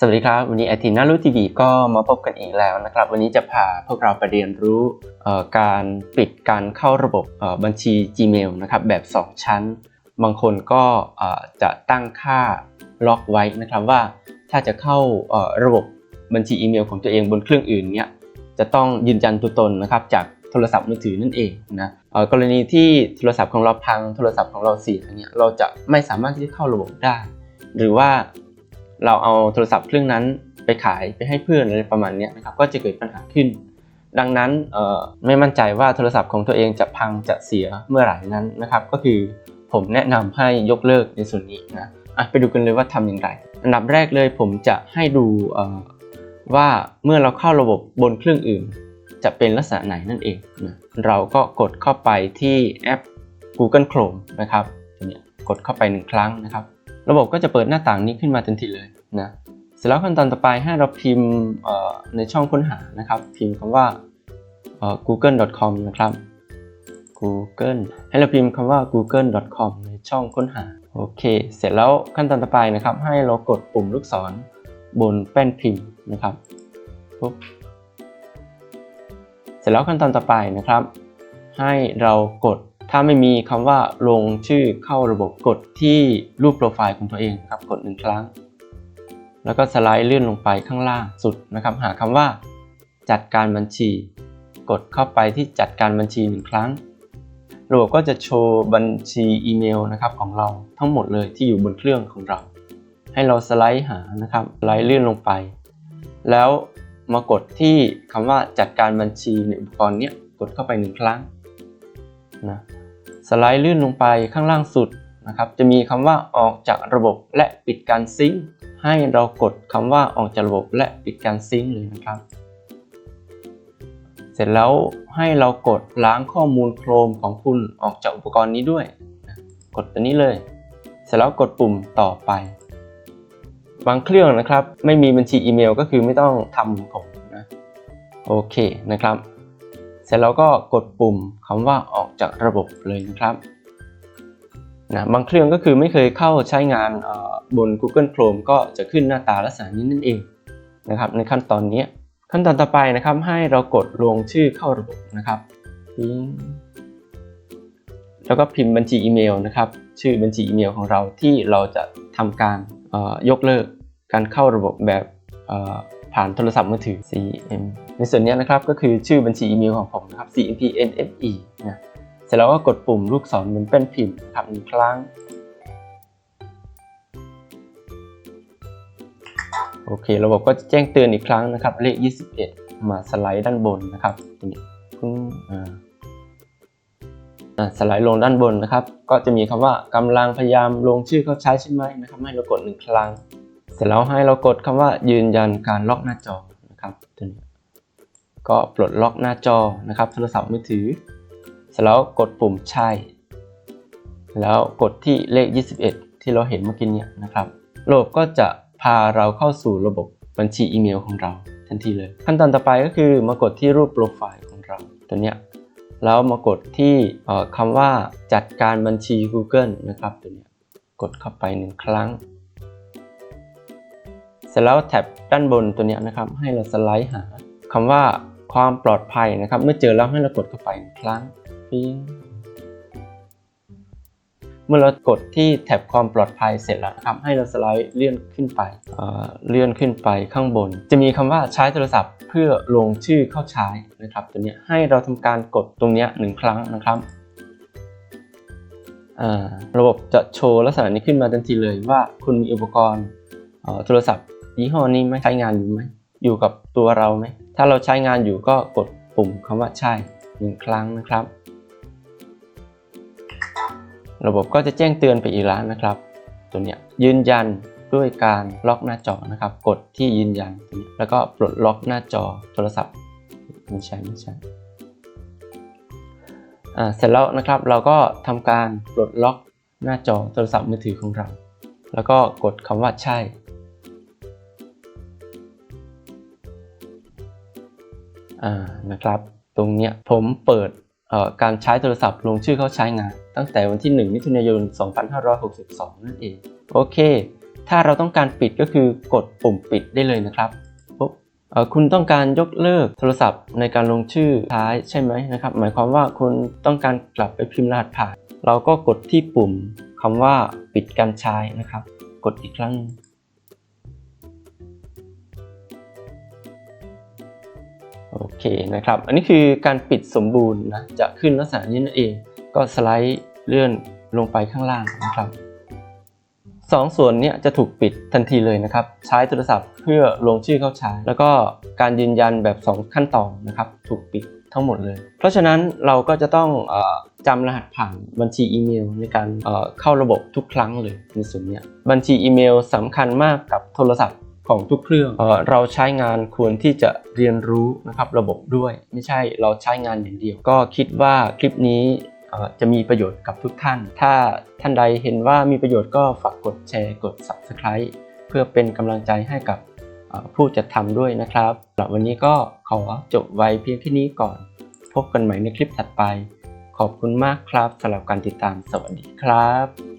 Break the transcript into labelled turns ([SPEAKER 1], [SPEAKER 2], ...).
[SPEAKER 1] สวัสดีครับ วันนี้ไอทีน่ารู้ทีวีก็มาพบกันอีกแล้วนะครับ วันนี้จะพาพวกเราไปเรียนรู้การปิดการเข้าระบบบัญชี Gmail นะครับแบบ 2 ชั้น บางคนก็จะตั้งค่าล็อกไว้นะครับว่าถ้าจะเข้าระบบบัญชีอีเมลของตัวเองบนเครื่องอื่นเนี่ยจะต้องยืนยันตัวตนนะครับจากโทรศัพท์มือถือนั่นเองนะกรณีที่โทรศัพท์ของเราพังโทรศัพท์ของเราเสียเนี่ยเราจะไม่สามารถที่จะเข้าระบบได้ หรือว่า เราเอาโทรศัพท์เครื่องนั้นไปขายไปให้เพื่อนอะไรประมาณนี้นะครับก็จะเกิดปัญหาขึ้น ดังนั้นไม่มั่นใจว่าโทรศัพท์ของตัวเองจะพังจะเสียเมื่อไหร่นั้นนะครับ ก็คือผมแนะนำให้ยกเลิกในส่วนนี้นะไปดูกันเลยว่าทำอย่างไร อันดับแรกเลยผมจะให้ดูว่าเมื่อเราเข้าระบบบนเครื่องอื่น จะเป็นลักษณะไหนนั่นเองนะเราก็กดเข้าไปที่แอป Google Chrome นะครับกดเข้าไปหนึ่งครั้งนะครับ ระบบก็จะเปิดหน้าต่างนี้ขึ้นมาทันทีเลยนะเสร็จแล้วขั้นตอนต่อไปให้เราพิมพ์ในช่องค้นหานะครับ พิมพ์คำว่า google.com นะครับ google ให้เราพิมพ์คำว่า google.com ในช่องค้นหาโอเค เสร็จแล้วขั้นตอนต่อไปนะครับ ให้เรากดปุ่มลูกศรบนแป้นพิมพ์นะครับปุ๊บเสร็จแล้วขั้นตอนต่อไปนะครับ ให้เรากด ถ้าไม่มีคำว่าลงชื่อเข้าระบบกดที่รูปโปรไฟล์ของตัวเองครับกดหนึ่งครั้ง แล้วก็สไลด์เลื่อนลงไปข้างล่างสุดนะครับ หาคำว่า จัดการบัญชี กดเข้าไปที่จัดการบัญชีหนึ่งครั้งระบบก็จะโชว์บัญชีอีเมลนะครับของเราทั้งหมดเลยที่อยู่บนเครื่องของเรา ให้เราสไลด์หานะครับสไลด์เลื่อนลงไป แล้วมากดที่คำว่าจัดการบัญชีในอุปกรณ์เนี้ยกดเข้าไปหนึ่งครั้ง นะสไลด์ลื่นลงไปข้างล่างสุดนะครับจะมีคำว่าออกจากระบบและปิดการซิงค์ให้เรากดคำว่าออกจากระบบและปิดการซิงค์เลยนะครับ เสร็จแล้วให้เรากดล้างข้อมูลโครมของคุณออกจากอุปกรณ์นี้ด้วย กดตัวนี้เลย เสร็จแล้วกดปุ่มต่อไป บางเครื่องนะครับ ไม่มีบัญชีอีเมลก็คือไม่ต้องทำมือผมนะโอเคนะครับ เสร็จแล้วก็กดปุ่มคำว่าออกจากระบบเลยนะครับนะบางเครื่องก็คือไม่เคยเข้าใช้งานบน Google Chrome ก็จะขึ้นหน้าตาลักษณะนี้นั่นเองนะครับ ในขั้นตอนนี้ขั้นตอนต่อไปนะครับให้เรากดลงชื่อเข้าระบบนะครับแล้วก็พิมพ์บัญชีอีเมลนะครับ ชื่อบัญชีอีเมลของเราที่เราจะทำการยกเลิกการเข้าระบบแบบ ผ่านโทรศัพท์มือถือ CM ในส่วนนี้นะครับก็คือชื่อบัญชีอีเมลของผมนะครับ CMPNFE นะเสร็จแล้วก็กดปุ่มลูกศรบนแป้นพิมพ์นะครับหนึ่งครั้ง โอเค ระบบก็จะแจ้งเตือนอีกครั้งนะครับ เลข 21 มาสไลด์ด้านบนนะครับนี้ปึ้งอ่าอ่าสไลด์ลงด้านบนนะครับ ก็จะมีคำว่ากำลังพยายามลงชื่อเข้าใช้ใช่ไหมนะครับ ให้เรากดหนึ่งครั้ง เสร็จแล้วให้เรากดคำว่ายืนยันการล็อกหน้าจอนะครับตัวนี้ก็ปลดล็อกหน้าจอนะครับโทรศัพท์มือถือ เสร็จแล้วกดปุ่มใช่ แล้วกดที่เลข 21 ที่เราเห็นเมื่อกี้เนี่ยนะครับระบบก็จะพาเราเข้าสู่ระบบบัญชีอีเมลของเราทันทีเลย ขั้นตอนต่อไปก็คือมากดที่รูปโปรไฟล์ของเราตัวเนี้ยแล้วมากดที่คำว่าจัดการบัญชี Google นะครับตัวเนี้ยกดเข้าไปหนึ่งครั้ง ร็จแล้วแท็บด้านบนตัวนี้นะครับให้เราสไลด์หาคำว่าความปลอดภัยนะครับ เมื่อเจอแล้วให้เรากดเข้าไปหนึ่งครั้งปิ้งเมื่อเรากดที่แท็บความปลอดภัยเสร็จแล้วนะครับให้เราสไลด์เลื่อนขึ้นไปเอ่อเลื่อนขึ้นไปข้างบน จะมีคำว่าใช้โทรศัพท์ เพื่อลงชื่อเข้าใช้นะครับ ตัวนี้ให้เราทำการกดตรงนี้หนึ่งครั้งนะครับอ่าระบบจะโชว์ลักษณะนี้ขึ้นมาทันทีเลยว่าคุณมีอุปกรณ์อ่อโทรศัพท์ ยี่ห้อนี้ไหมใช้งานอยู่ไหมอยู่กับตัวเราไหมถ้าเราใช้งานอยู่ก็กดปุ่มคำว่าใช่หนึ่งครั้งนะครับ ระบบก็จะแจ้งเตือนไปอีกแล้วนะครับ ตัวเนี้ยยืนยันด้วยการล็อกหน้าจอนะครับ กดที่ยืนยัน แล้วก็ปลดล็อกหน้าจอโทรศัพท์ไม่ใช่ไม่ใช่อ่าเสร็จแล้วนะครับเราก็ทำการปลดล็อกหน้าจอโทรศัพท์มือถือของเรา แล้วก็กดคำว่าใช่ อ่านะครับ ตรงเนี้ยผมเปิดการใช้โทรศัพท์ลงชื่อเข้าใช้งาน ตั้งแต่วันที่ 1 มิถุนายน 2562 นั่นเอง โอเค ถ้าเราต้องการปิดก็คือกดปุ่มปิดได้เลยนะครับปุ๊บคุณต้องการยกเลิกโทรศัพท์ในการลงชื่อท้ายใช่ไหมนะครับ หมายความว่าคุณต้องการกลับไปพิมพ์รหัสผ่าน เราก็กดที่ปุ่มคำว่าปิดการใช้นะครับ กดอีกครั้ง อเคนะครับ อันนี้คือการปิดสมบูรณ์นะ จะขึ้นลักษณะนี้นั่นเอง ก็สไลด์เลื่อนลงไปข้างล่างนะครับสองส่วนนี้จะถูกปิดทันทีเลยนะครับ ใช้โทรศัพท์เพื่อลงชื่อเข้าใช้ แล้วก็การยืนยันแบบ 2 ขั้นตอนนะครับ ถูกปิดทั้งหมดเลย เพราะฉะนั้นเราก็จะต้องอจำรหัสผ่านบัญชีอีเมลในการเข้าระบบทุกครั้งเลยในส่วนนี้บัญชีอีเมลสำคัญมากกับโทรศัพท์ ของทุกเครื่องเออเราใช้งานควรที่จะเรียนรู้นะครับระบบด้วย ไม่ใช่เราใช้งานอย่างเดียว ก็คิดว่าคลิปนี้จะมีประโยชน์กับทุกท่าน ถ้าท่านใดเห็นว่ามีประโยชน์ก็ฝากกดแชร์กด Subscribe เพื่อเป็นกำลังใจให้กับผู้จัดทำด้วยนะครับสำหรับวันนี้ก็ขอจบไว้เพียงแค่นี้ก่อน พบกันใหม่ในคลิปถัดไป ขอบคุณมากครับสำหรับการติดตามสวัสดีครับ